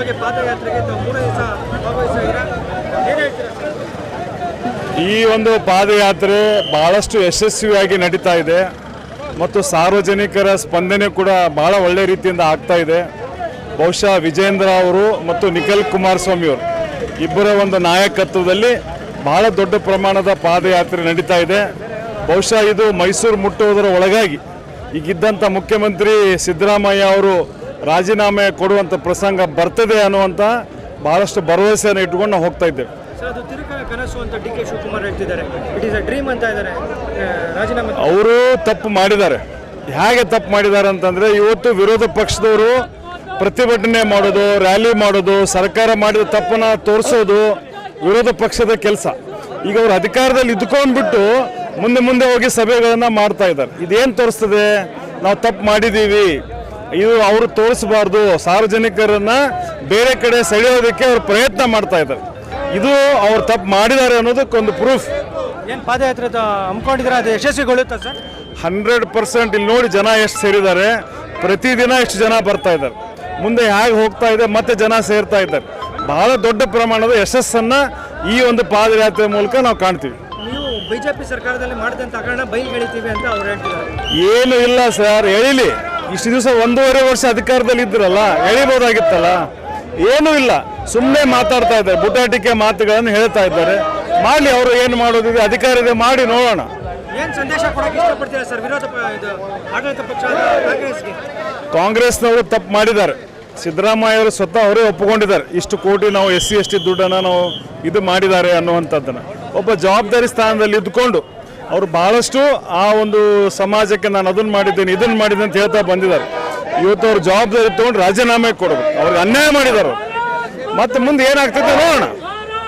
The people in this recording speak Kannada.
ಪಾದಯಾತ್ರೆ ಪಾದಯಾತ್ರೆಗೆ ದಿವಸ ಭಾಗವಹಿಸಿದ್ರೆ ಈ ಒಂದು ಪಾದಯಾತ್ರೆ ಬಹಳಷ್ಟು ಯಶಸ್ವಿಯಾಗಿ ನಡೀತಾ ಇದೆ ಮತ್ತು ಸಾರ್ವಜನಿಕರ ಸ್ಪಂದನೆ ಕೂಡ ಬಹಳ ಒಳ್ಳೆ ರೀತಿಯಿಂದ ಆಗ್ತಾ ಇದೆ. ಬಹುಶಃ ವಿಜೇಂದ್ರ ಅವರು ಮತ್ತು ನಿಖಿಲ್ ಕುಮಾರಸ್ವಾಮಿ ಅವರು ಇಬ್ಬರ ಒಂದು ನಾಯಕತ್ವದಲ್ಲಿ ಬಹಳ ದೊಡ್ಡ ಪ್ರಮಾಣದ ಪಾದಯಾತ್ರೆ ನಡೀತಾ ಇದೆ. ಬಹುಶಃ ಇದು ಮೈಸೂರು ಮುಟ್ಟುವುದರ ಒಳಗಾಗಿ ಈಗಿದ್ದಂಥ ಮುಖ್ಯಮಂತ್ರಿ ಸಿದ್ದರಾಮಯ್ಯ ಅವರು ರಾಜೀನಾಮೆ ಕೊಡುವಂಥ ಪ್ರಸಂಗ ಬರ್ತದೆ ಅನ್ನುವಂಥ ಬಹಳಷ್ಟು ಭರವಸೆಯನ್ನು ಇಟ್ಕೊಂಡು ನಾವು ಹೋಗ್ತಾ ಇದ್ದೇವೆ. ಅವರು ತಪ್ಪು ಮಾಡಿದ್ದಾರೆ. ಹೇಗೆ ತಪ್ಪು ಮಾಡಿದ್ದಾರೆ ಅಂತಂದ್ರೆ ಇವತ್ತು ವಿರೋಧ ಪಕ್ಷದವರು ಪ್ರತಿಭಟನೆ ಮಾಡೋದು ರ್ಯಾಲಿ ಮಾಡೋದು ಸರ್ಕಾರ ಮಾಡಿದ ತಪ್ಪನ್ನ ತೋರಿಸೋದು ವಿರೋಧ ಪಕ್ಷದ ಕೆಲಸ. ಈಗ ಅವರು ಅಧಿಕಾರದಲ್ಲಿ ಇದ್ಕೊಂಡ್ಬಿಟ್ಟು ಮುಂದೆ ಮುಂದೆ ಹೋಗಿ ಸಭೆಗಳನ್ನು ಮಾಡ್ತಾ ಇದ್ದಾರೆ. ಇದೇನು ತೋರಿಸ್ತದೆ? ನಾವು ತಪ್ಪು ಮಾಡಿದ್ದೀವಿ ಇದು ಅವರು ತೋರಿಸಬಾರ್ದು. ಸಾರ್ವಜನಿಕರನ್ನ ಬೇರೆ ಕಡೆ ಸೆಳೆಯೋದಕ್ಕೆ ಅವರು ಪ್ರಯತ್ನ ಮಾಡ್ತಾ ಇದ್ದಾರೆ. ಇದು ಅವ್ರು ತಪ್ಪು ಮಾಡಿದ್ದಾರೆ ಅನ್ನೋದಕ್ಕೊಂದು ಪ್ರೂಫ್ ಏನು ಪಾದಯಾತ್ರೆ ಹಮ್ಮಿಕೊಂಡಿದ್ರೆ ಅದು ಯಶಸ್ವಿಗೊಳ್ಳುತ್ತಾ ಸರ್? ಹಂಡ್ರೆಡ್ ಪರ್ಸೆಂಟ್ ಇಲ್ಲಿ ನೋಡಿ ಜನ ಎಷ್ಟು ಸೇರಿದ್ದಾರೆ. ಪ್ರತಿದಿನ ಎಷ್ಟು ಜನ ಬರ್ತಾ ಇದ್ದಾರೆ. ಮುಂದೆ ಹೇಗೆ ಹೋಗ್ತಾ ಇದೆ ಮತ್ತೆ ಜನ ಸೇರ್ತಾ ಇದ್ದಾರೆ. ಬಹಳ ದೊಡ್ಡ ಪ್ರಮಾಣದ ಯಶಸ್ಸನ್ನ ಈ ಒಂದು ಪಾದಯಾತ್ರೆ ಮೂಲಕ ನಾವು ಕಾಣ್ತೀವಿ. ನೀವು ಬಿಜೆಪಿ ಸರ್ಕಾರದಲ್ಲಿ ಮಾಡಿದಂತ ಬೈಲ್ ಗೆಳಿತೀವಿ ಅಂತ ಅವ್ರು ಹೇಳ್ತಿದ್ದಾರೆ. ಏನು ಇಲ್ಲ ಸರ್ ಎಳಿಲಿ. ಇಷ್ಟು ದಿವಸ ಒಂದೂವರೆ ವರ್ಷ ಅಧಿಕಾರದಲ್ಲಿ ಇದ್ರಲ್ಲ ಎಳಿಬೋದಾಗಿತ್ತಲ್ಲ? ಏನೂ ಇಲ್ಲ. ಸುಮ್ಮನೆ ಮಾತಾಡ್ತಾ ಇದ್ದಾರೆ ಬುಟಾಟಿಕೆ ಮಾತುಗಳನ್ನು ಹೇಳ್ತಾ ಇದ್ದಾರೆ. ಮಾಡಲಿ ಅವರು ಏನು ಮಾಡೋದಿದೆ ಅಧಿಕಾರ ಇದೆ ಮಾಡಿ ನೋಡೋಣ. ಕಾಂಗ್ರೆಸ್ನವರು ತಪ್ಪು ಮಾಡಿದ್ದಾರೆ. ಸಿದ್ದರಾಮಯ್ಯ ಅವರು ಸ್ವತಃ ಅವರೇ ಒಪ್ಪಿಕೊಂಡಿದ್ದಾರೆ. ಇಷ್ಟು ಕೋಟಿ ನಾವು ಎಸ್ ಸಿ ಎಸ್ ಟಿ ದುಡ್ಡನ್ನು ನಾವು ಇದು ಮಾಡಿದ್ದಾರೆ ಅನ್ನುವಂಥದ್ದನ್ನು. ಒಬ್ಬ ಜವಾಬ್ದಾರಿ ಸ್ಥಾನದಲ್ಲಿ ಇದ್ಕೊಂಡು ಅವರು ಬಹಳಷ್ಟು ಆ ಒಂದು ಸಮಾಜಕ್ಕೆ ನಾನು ಅದನ್ನು ಮಾಡಿದ್ದೇನೆ, ಇದನ್ನು ಮಾಡಿದ್ದೇನೆ ಅಂತ ಹೇಳ್ತಾ ಬಂದಿದ್ದಾರೆ. ಇವತ್ತು ಅವ್ರ ಜವಾಬ್ದಾರಿ ತಗೊಂಡು ರಾಜೀನಾಮೆ ಕೊಡಬೇಕು. ಅವ್ರಿಗೆ ಅನ್ಯಾಯ ಮಾಡಿದ್ದಾರೆ. ಮತ್ತೆ ಮುಂದೆ ಏನಾಗ್ತದೆ ನೋಡೋಣ.